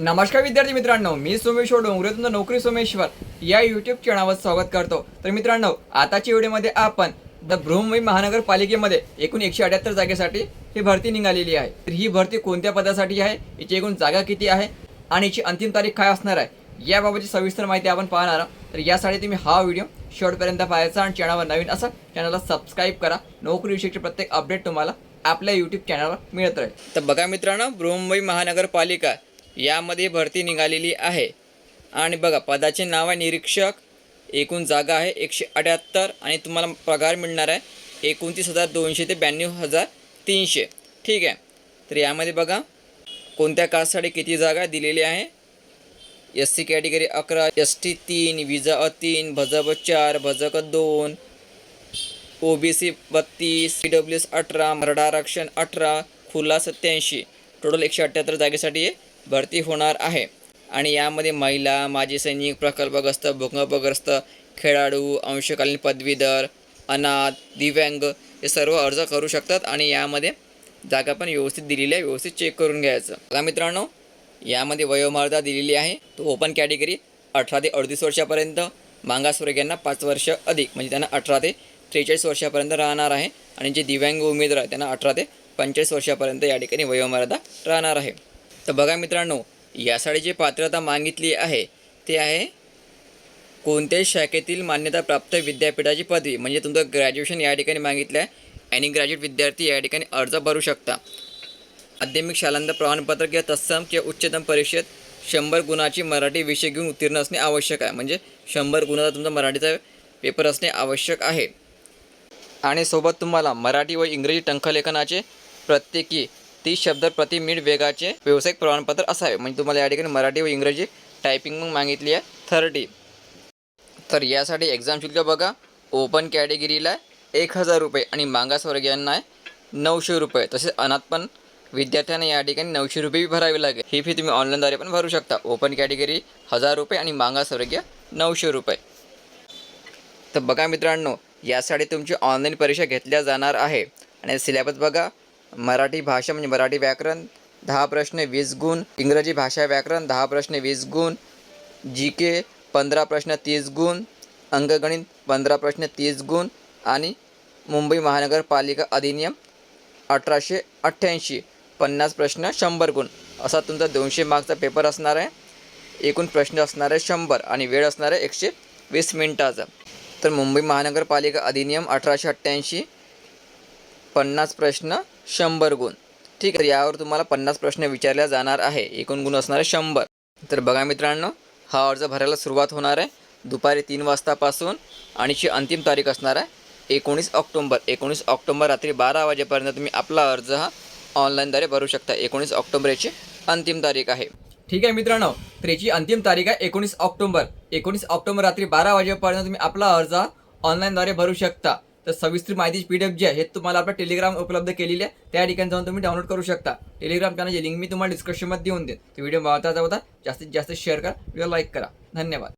नमस्कार विद्यार्थी मित्रांनो मी सोमेश्वर डोंगरे तुमचं नोकरी सोमेश्वर या युट्यूब चॅनलवर स्वागत करतो. तर मित्रांनो आताच्या व्हिडिओमध्ये आपण द बृहन्मुंबई महानगरपालिकेमध्ये एकूण एकशे अठ्याहत्तर जागेसाठी ही भरती निघालेली आहे. तर ही भरती कोणत्या पदासाठी आहे? याची एकूण जागा किती आहे? आणि याची अंतिम तारीख काय असणार आहे? याबाबतची सविस्तर माहिती आपण पाहणार आहोत. तर यासाठी तुम्ही हा व्हिडिओ शेवटपर्यंत पाहायचा आणि चॅनलवर नवीन असा चॅनलला सबस्क्राईब करा. नोकरीविषयीचे प्रत्येक अपडेट तुम्हाला आपल्या यूट्यूब चॅनलवर मिळत राहील. तर बघा मित्रांनो बृहमुंबई महानगरपालिका यामध्ये भरती निघालेली आहे. आणि बघा पदाचे नाव आहे निरीक्षक एकूण जागा आहे एकशे अठ्याहत्तर आणि तुम्हाला पगार मिळणार आहे एकोणतीस हजार दोनशे ते ब्याण्णव हजार तीनशे. ठीक आहे? तर यामध्ये बघा कोणत्या कास्टसाठी किती जागा दिलेली आहे? एस सी कॅटेगरी अकरा एस टी तीन विजा अ तीन भजब चार भजक दोन ओ बी सी बत्तीस सी डब्ल्यू एस अठरा मराठा आरक्षण अठरा खुला सत्याऐंशी. टोटल एकशे अठ्ठ्याहत्तर जागेसाठी हे भरती होणार आहे. आणि यामध्ये महिला माजी सैनिक प्रकल्पग्रस्त भूकंपग्रस्त खेळाडू अंशकालीन पदवीधर अनाथ दिव्यांग हे सर्व अर्ज करू शकतात आणि यामध्ये जागा पण व्यवस्थित दिलेली आहे. व्यवस्थित चेक करून घ्यायचं. बघा मित्रांनो यामध्ये वयोमर्यादा दिलेली आहे. तो ओपन कॅटेगरी अठरा ते अडतीस वर्षापर्यंत मागासवर्गीयांना पाच वर्ष अधिक म्हणजे त्यांना अठरा ते त्रेचाळीस वर्षापर्यंत राहणार आहे. आणि जे दिव्यांग उमेदवार आहेत त्यांना अठरा ते पंचेचाळीस वर्षापर्यंत या ठिकाणी वयोमर्यादा राहणार आहे. तर बघा मित्रांनो यासाठी जी पात्रता मागितली आहे. ते आहे कोणत्याही शाखेतील मान्यताप्राप्त विद्यापीठाची पदवी. म्हणजे तुमचं ग्रॅज्युएशन या ठिकाणी मागितलं आहे आणि ग्रॅज्युएट विद्यार्थी या ठिकाणी अर्ज भरू शकता. माध्यमिक शालांत प्रमाणपत्र किंवा तत्सम किंवा उच्चतम परीक्षेत शंभर गुणाची मराठी विषय घेऊन उत्तीर्ण असणे आवश्यक आहे. म्हणजे शंभर गुणाचा तुमचा मराठीचा पेपर असणे आवश्यक आहे. आणि सोबत तुम्हाला मराठी व इंग्रजी टंखलेखनाचे प्रत्येकी तीस शब्द प्रति मिनिट वेगाचे व्यावसायिक प्रमाणपत्र असावे. म्हणजे तुम्हाला या ठिकाणी मराठी व इंग्रजी टायपिंग मग मागितली आहे. थर्टी. तर यासाठी एक्झाम शुल्क बघा. ओपन कॅटेगरीला एक हजार रुपये आणि मागासवर्गीयांना आहे नऊशे रुपये. तसेच अनाथ पण विद्यार्थ्यांना या ठिकाणी नऊशे रुपये भरावे लागेल. ही फी तुम्ही ऑनलाईनद्वारे पण भरू शकता. ओपन कॅटेगरी हजार रुपये आणि मागासवर्गीय नऊशे रुपये. तर बघा मित्रांनो यासाठी तुमची ऑनलाईन परीक्षा घेतल्या जाणार आहे. आणि सिलेबस बघा. मराठी भाषा म्हणजे मराठी व्याकरण दहा प्रश्न वीस गुण. इंग्रजी भाषा व्याकरण दहा प्रश्न वीस गुण. जी के पंधरा प्रश्न तीस गुण. अंकगणित पंधरा प्रश्न तीस गुण. आणि मुंबई महानगरपालिका अधिनियम अठराशे अठ्ठ्याऐंशी पन्नास प्रश्न शंभर गुण. असा तुमचा दोनशे मार्कचा पेपर असणार आहे. एकूण प्रश्न असणार आहे शंभर आणि वेळ असणार आहे एकशे वीस मिनिटाचा. तर मुंबई महानगरपालिका अधिनियम अठराशे अठ्ठ्याऐंशी पन्नास प्रश्न शंभर गुण. ठीक आहे यावर तुम्हाला पन्नास प्रश्न विचारल्या जाणार आहे. एकूण गुण असणार आहे शंभर. तर बघा मित्रांनो हा अर्ज भरायला सुरुवात होणार आहे. दुपारी तीन वाजतापासून आणि ची अंतिम तारीख असणार आहे एकोणीस ऑक्टोंबर. एकोणीस ऑक्टोंबर रात्री बारा वाजेपर्यंत तुम्ही आपला अर्ज हा ऑनलाईनद्वारे भरू शकता. एकोणीस ऑक्टोबर याची अंतिम तारीख आहे. ठीक आहे मित्रांनो तर याची अंतिम तारीख आहे एकोणीस ऑक्टोबर. एकोणीस ऑक्टोबर रात्री बारा वाजेपर्यंत तुम्ही आपला अर्ज ऑनलाईनद्वारे भरू शकता. तर सविस्तर माहिती पी डी एफ जी आहे हे तुम्हाला आपल्या टेलिग्राम उपलब्ध केलेली आहे. त्या ठिकाणी जाऊन तुम्ही डाउनलोड करू शकता. टेलिग्राम चॅनलची लिंक मी तुम्हाला डिस्क्रिप्शनमध्ये देऊन देईन. तो व्हिडिओ पाहता होता जास्तीत जास्त शेअर करा व्हिडिओ लाईक करा. धन्यवाद.